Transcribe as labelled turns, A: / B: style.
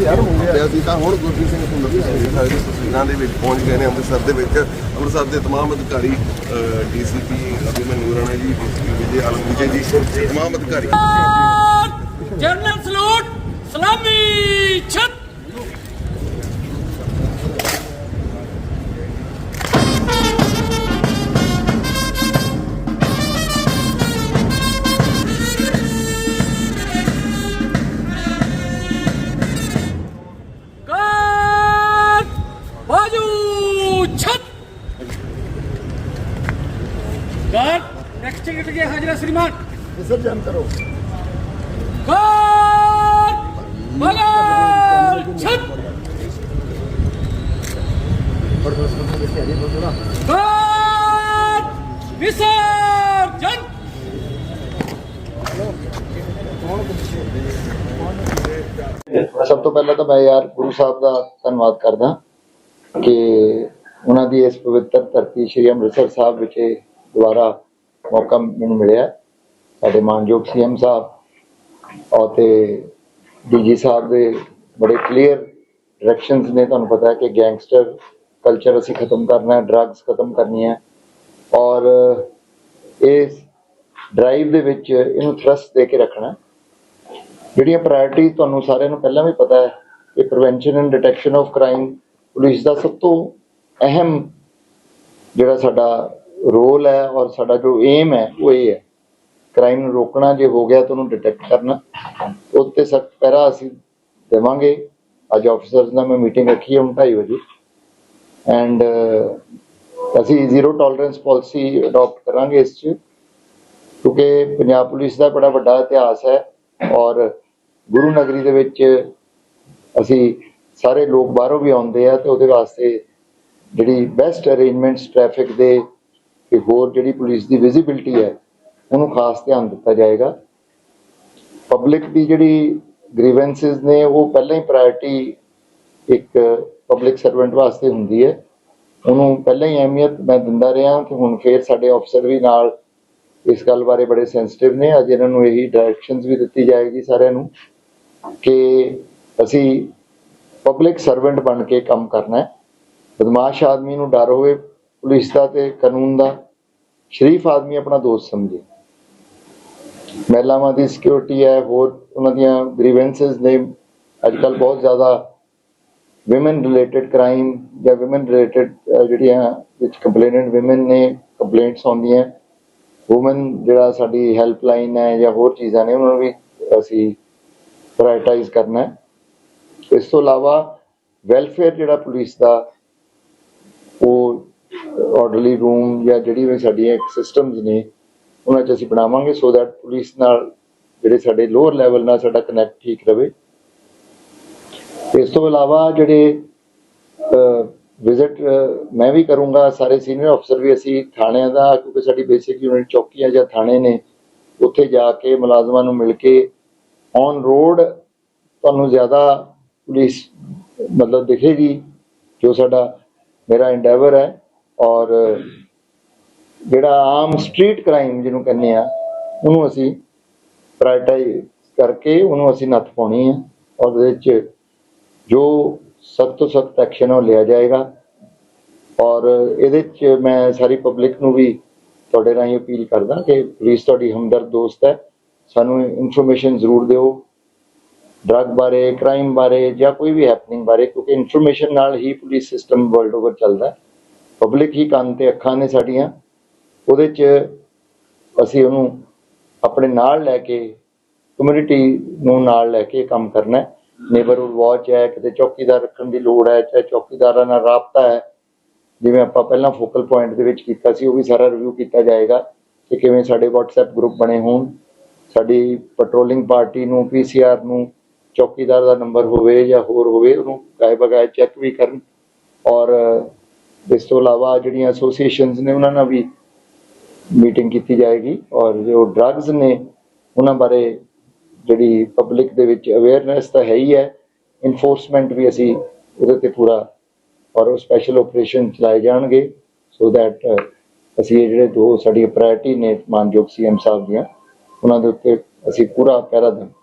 A: ਤੇ ਅਸੀਂ ਤਾਂ ਹੁਣ ਗੁਰਜੀਤ ਸਿੰਘ ਸੁੰਦਰ ਸਿੰਘ ਸਾਡੇ ਤਸਵੀਰਾਂ ਦੇ ਵਿੱਚ ਪਹੁੰਚ ਗਏ ਨੇ ਅੰਮ੍ਰਿਤਸਰ ਦੇ ਵਿੱਚ। ਅੰਮ੍ਰਿਤਸਰ ਦੇ ਤਮਾਮ ਅਧਿਕਾਰੀ ਡੀਸੀਪੀ ਅਭਿਮਨਿਊ ਰਾਣਾ ਜੀ ਡੀਸੀਪੀ ਵਿਜੇ ਆਲਮ ਵਿਜੇ ਜੀ ਤਮਾਮ ਅਧਿਕਾਰੀ।
B: ਜਨਰਲ ਸਲੂਟ ਸਲਾਮੀ ਛਤ। സെക്രട്ടറിക്ക് ഹാജിര ശ്രീമാൻ
C: വിസർജനം करो
B: ഗോൾ ബഗൽ ഛത് ഗോൾ വിസർജൻ
C: ਸਭ ਤੋਂ ਪਹਿਲਾਂ ਤਾਂ ਮੈਂ ਯਾਰ ਗੁਰੂ ਸਾਹਿਬ ਦਾ ਧੰਨਵਾਦ ਕਰਦਾ ਕਿ ਉਹਨਾਂ ਦੀ ਇਸ ਪਵਿੱਤਰ ਧਰਤੀ ਸ਼੍ਰੀ ਅੰਮ੍ਰਿਤਸਰ ਸਾਹਿਬ ਵਿਖੇ ਦੁਆਰਾ ਮੌਕਾ ਮੈਨੂੰ ਮਿਲਿਆ। ਸਾਡੇ ਮਾਨਯੋਗ ਸੀਐਮ ਸਾਹਿਬ ਔਰ ਤੇ ਡੀਜੀ ਸਾਹਿਬ ਦੇ ਬੜੇ ਕਲੀਅਰ ਡਾਇਰੈਕਸ਼ਨਸ ਨੇ। ਤੁਹਾਨੂੰ ਪਤਾ ਹੈ ਕਿ ਗੈਂਗਸਟਰ ਕਲਚਰ ਅਸੀਂ ਖਤਮ ਕਰਨਾ ਹੈ ਡਰੱਗਸ ਖਤਮ ਕਰਨੀ ਹੈ। ਔਰ ਇਸ ਡਰਾਈਵ ਦੇ ਵਿੱਚ ਇਹਨੂੰ ਥਰਸਟ ਦੇ ਕੇ ਰੱਖਣਾ ਜਿਹੜੀਆਂ ਪ੍ਰਾਇੋਰਟੀ ਤੁਹਾਨੂੰ ਸਾਰਿਆਂ ਨੂੰ ਪਹਿਲਾਂ ਵੀ ਪਤਾ ਹੈ ਕਿ prevention and detection of crime police ਦਾ ਸਭ ਤੋਂ ਅਹਿਮ ਜਿਹੜਾ ਸਾਡਾ ਰੋਲ ਹੈ ਔਰ ਸਾਡਾ ਜੋ ਏਮ ਹੈ, ਉਹ ਇਹ ਹੈ। ਕ੍ਰਾਈਮ ਨੂੰ ਰੋਕਣਾ ਜੇ ਹੋ ਗਿਆ ਤਾਂ ਉਹਨੂੰ ਡਿਟੈਕਟ ਕਰਨਾ। ਉੱਤੇ ਸਖਤ ਪਹਿਰਾ ਅਸੀਂ ਦੇਵਾਂਗੇ। ਅੱਜ ਆਫੀਸਰਸ ਨਾਲ ਮੈਂ ਮੀਟਿੰਗ ਰੱਖੀ ਹੈ ਹੁਣ 2:30 ਵਜੇ। ਐਂਡ ਅਸੀਂ ਜ਼ੀਰੋ ਟੋਲਰੈਂਸ ਪਾਲਿਸੀ ਅਡਾਪਟ ਕਰਾਂਗੇ ਇਸ 'ਚ। ਕਿਉਂਕਿ ਪੰਜਾਬ ਪੁਲਿਸ ਦਾ ਬੜਾ ਵੱਡਾ ਇਤਿਹਾਸ ਹੈ ਔਰ ਗੁਰੂ ਨਗਰੀ ਦੇ ਵਿੱਚ ਅਸੀਂ ਸਾਰੇ ਲੋਕ ਬਾਹਰੋਂ ਵੀ ਆਉਂਦੇ ਆ ਤੇ ਉਹਦੇ ਵਾਸਤੇ ਜਿਹੜੀ ਬੈਸਟ ਅਰੇਂਜਮੈਂਟਸ ਟ੍ਰੈਫਿਕ ਦੇ ਤੇ ਹੋਰ ਜਿਹੜੀ ਪੁਲਿਸ ਦੀ ਵਿਜ਼ਿਬਿਲਟੀ ਹੈ, ਉਹਨੂੰ ਖਾਸ ਧਿਆਨ ਦਿੱਤਾ ਜਾਏਗਾ। ਪਬਲਿਕ ਦੀ ਜਿਹੜੀ ਗ੍ਰੀਵੈਂਸਸ ਨੇ, ਉਹ ਪਹਿਲਾਂ ਹੀ ਪ੍ਰਾਇੋਰਟੀ ਇੱਕ ਪਬਲਿਕ ਸਰਵੈਂਟ ਵਾਸਤੇ ਹੁੰਦੀ ਹੈ। ਉਹਨੂੰ ਪਹਿਲਾਂ ਹੀ ਅਹਿਮੀਅਤ ਮੈਂ ਦਿੰਦਾ ਰਿਹਾ ਤੇ ਹੁਣ ਫੇਰ ਸਾਡੇ ਅਫਸਰ ਵੀ ਨਾਲ ਇਸ ਗੱਲ ਬਾਰੇ ਬੜੇ ਸੈਂਸਿਟਿਵ ਨੇ। ਅੱਜ ਇਹਨਾਂ ਨੂੰ ਇਹੀ ਡਾਇਰੈਕਸ਼ਨਸ ਵੀ ਦਿੱਤੀ ਜਾਏਗੀ ਸਾਰਿਆਂ ਨੂੰ ਕਿ ਅਸੀਂ ਪਬਲਿਕ ਸਰਵੈਂਟ ਬਣ ਕੇ ਕੰਮ ਕਰਨਾ ਹੈ। ਬਦਮਾਸ਼ ਆਦਮੀ ਨੂੰ ਡਰ ਹੋਵੇ ਪੁਲਿਸ ਦਾ ਤੇ ਕਾਨੂੰਨ ਦਾ, ਸ਼ਰੀਫ ਆਦਮੀ ਆਪਣਾ ਦੋਸਤ ਸਮਝੇ। ਮਹਿਲਾਵਾਂ ਦੀ ਸਿਕਿਉਰਿਟੀ ਹੈ, ਹੋਰ ਉਹਨਾਂ ਦੀਆਂ ਗ੍ਰੀਵੈਂਸਸ ਨੇ। ਅੱਜ ਕੱਲ ਬਹੁਤ ਜ਼ਿਆਦਾ ਔਮਨ ਰਿਲੇਟਡ ਕ੍ਰਾਈਮ ਜਾਂ ਔਮਨ ਰਿਲੇਟਡ ਜਿਹੜੀਆਂ ਵਿੱਚ ਕੰਪਲੇਨੈਂਟ ਔਮਨ ਨੇ ਕੰਪਲੇਂਟਸ ਆਉਂਦੀਆਂ। ਔਮਨ ਜਿਹੜਾ ਸਾਡੀ ਹੈਲਪਲਾਈਨ ਹੈ ਜਾਂ ਹੋਰ ਚੀਜ਼ਾਂ ਨੇ, ਉਹਨਾਂ ਨੂੰ ਵੀ ਅਸੀਂ ਪ੍ਰਾਇੋਰਟਾਈਜ਼ ਕਰਨਾ ਹੈ। ਇਸ ਤੋਂ ਇਲਾਵਾ ਵੈਲਫੇਅਰ ਜਿਹੜਾ ਪੁਲਿਸ ਦਾ, ਉਹ ਆਰਡਰਲੀ ਰੂਮ ਜਾਂ ਜਿਹੜੀ ਵੀ ਸਾਡੀਆਂ ਸਿਸਟਮਸ ਨੇ, ਉਹਨਾਂ 'ਚ ਅਸੀਂ ਬਣਾਵਾਂਗੇ ਸੋ ਦੈਟ ਪੁਲਿਸ ਨਾਲ ਜਿਹੜੇ ਸਾਡੇ ਲੋਅਰ ਲੈਵਲ ਨਾਲ ਸਾਡਾ ਕਨੈਕਟ ਠੀਕ ਰਵੇ। ਇਸ ਤੋਂ ਇਲਾਵਾ ਜਿਹੜੇ ਵਿਜ਼ਿਟ ਮੈਂ ਵੀ ਕਰੂੰਗਾ, ਸਾਰੇ ਸੀਨੀਅਰ ਅਫਸਰ ਵੀ ਅਸੀਂ ਥਾਣਿਆਂ ਦਾ, ਕਿਉਂਕਿ ਸਾਡੀ ਬੇਸਿਕ ਯੂਨਿਟ ਚੌਕੀਆਂ ਜਾਂ ਥਾਣੇ ਨੇ, ਉੱਥੇ ਜਾ ਕੇ ਮੁਲਾਜ਼ਮਾਂ ਨੂੰ ਮਿਲ ਕੇ ਔਨ ਰੋਡ ਤੁਹਾਨੂੰ ਜ਼ਿਆਦਾ ਪੁਲਿਸ ਮਤਲਬ ਦਿਖੇਗੀ, ਜੋ ਸਾਡਾ ਮੇਰਾ ਇੰਡੇਵਰ ਹੈ। ਔਰ ਜਿਹੜਾ ਆਮ ਸਟਰੀਟ ਕ੍ਰਾਈਮ ਜਿਹਨੂੰ ਕਹਿੰਦੇ ਆ, ਉਹਨੂੰ ਅਸੀਂ ਪ੍ਰਾਇੋਰਟਾਈਜ਼ ਕਰਕੇ ਉਹਨੂੰ ਅਸੀਂ ਨੱਥ ਪਾਉਣੀ ਹੈ ਔਰ ਉਹਦੇ ਵਿੱਚ ਜੋ ਸਖਤ ਤੋਂ ਸਖਤ ਐਕਸ਼ਨ ਉਹ ਲਿਆ ਜਾਏਗਾ। ਔਰ ਇਹਦੇ ਚ ਮੈਂ ਸਾਰੀ ਪਬਲਿਕ ਨੂੰ ਵੀ ਤੁਹਾਡੇ ਰਾਹੀਂ ਅਪੀਲ ਕਰਦਾ ਕਿ ਪੁਲਿਸ ਤੁਹਾਡੀ ਹਮਦਰਦ ਦੋਸਤ ਹੈ। ਸਾਨੂੰ ਇਨਫੋਰਮੇਸ਼ਨ ਜ਼ਰੂਰ ਦਿਓ। ਡਰੱਗ ਬਾਰੇ ਕ੍ਰਾਈਮ ਬਾਰੇ ਜਾਂ ਕੋਈ ਵੀ ਹੈਪਨਿੰਗ ਬਾਰੇ, ਕਿਉਂਕਿ ਇਨਫੋਰਮੇਸ਼ਨ ਨਾਲ ਹੀ ਪੁਲਿਸ ਸਿਸਟਮ ਵਰਲਡ ਓਵਰ ਚੱਲਦਾ ਹੈ। ਪਬਲਿਕ ਹੀ ਕੰਨ ਤੇ ਅੱਖਾਂ ਨੇ ਸਾਡੀਆਂ, ਉਹਦੇ ਚ ਅਸੀਂ ਉਹਨੂੰ ਆਪਣੇ ਨਾਲ ਲੈ ਕੇ ਕਮਿਊਨਿਟੀ ਨੂੰ ਨਾਲ ਲੈ ਕੇ ਕੰਮ ਕਰਨਾ ਹੈ। ਵਾਚ ਹੈ, ਕਿਤੇ ਚੌਕੀਦਾਰ ਰੱਖਣ ਦੀ ਲੋੜ ਹੈ, ਚਾਹੇ ਚੌਕੀਦਾਰਾਂ ਨਾਲ ਰਾਬਤਾ ਹੈ, ਜਿਵੇਂ ਆਪਾਂ ਪਹਿਲਾਂ ਫੋਕਲ ਪੁਆਇੰਟ ਦੇ ਵਿੱਚ ਕੀਤਾ ਸੀ, ਉਹ ਵੀ ਸਾਰਾ ਰਿਵਿਊ ਕੀਤਾ ਜਾਏਗਾ ਕਿ ਕਿਵੇਂ ਸਾਡੇ WhatsApp ਗਰੁੱਪ ਬਣੇ ਹੋਣ। ਸਾਡੀ ਪੈਟਰੋਲਿੰਗ ਪਾਰਟੀ ਨੂੰ ਪੀਸੀਆਰ ਨੂੰ, ਚੌਕੀਦਾਰ ਦਾ ਨੰਬਰ ਹੋਵੇ ਜਾਂ ਹੋਰ ਹੋਵੇ, ਉਹਨੂੰ ਗਾਇ ਬਗਾਇ ਚੈੱਕ ਵੀ ਕਰਨ। ਔਰ ਇਸ ਤੋਂ ਇਲਾਵਾ ਜਿਹੜੀਆਂ ਐਸੋਸੀਏਸ਼ਨਸ ਨੇ, ਉਹਨਾਂ ਨਾਲ ਵੀ ਮੀਟਿੰਗ ਕੀਤੀ ਜਾਏਗੀ ਔਰ ਜੋ ਡਰੱਗਸ ਨੇ, ਉਹਨਾਂ ਬਾਰੇ ਜਿਹੜੀ ਪਬਲਿਕ ਦੇ ਵਿੱਚ ਅਵੇਅਰਨੈਸ ਤਾਂ ਹੈ ਹੀ ਹੈ ਇਨਫੋਰਸਮੈਂਟ ਵੀ ਅਸੀਂ ਉਹਦੇ ਤੇ ਪੂਰਾ ਔਰ ਉਹ ਸਪੈਸ਼ਲ ਆਪਰੇਸ਼ਨ ਚਲਾਏ ਜਾਣਗੇ ਸੋ ਦੈਟ ਅਸੀਂ ਇਹ ਜਿਹੜੇ ਦੋ ਸਾਡੀ ਪ੍ਰਾਇੋਰਟੀ ਨੇ ਮਾਨਯੋਗ ਸੀਐਮ ਸਾਹਿਬ ਦੀਆਂ, ਉਹਨਾਂ ਦੇ ਉੱਤੇ ਅਸੀਂ ਪੂਰਾ ਪਹਿਰਾ ਦੇਵਾਂਗੇ।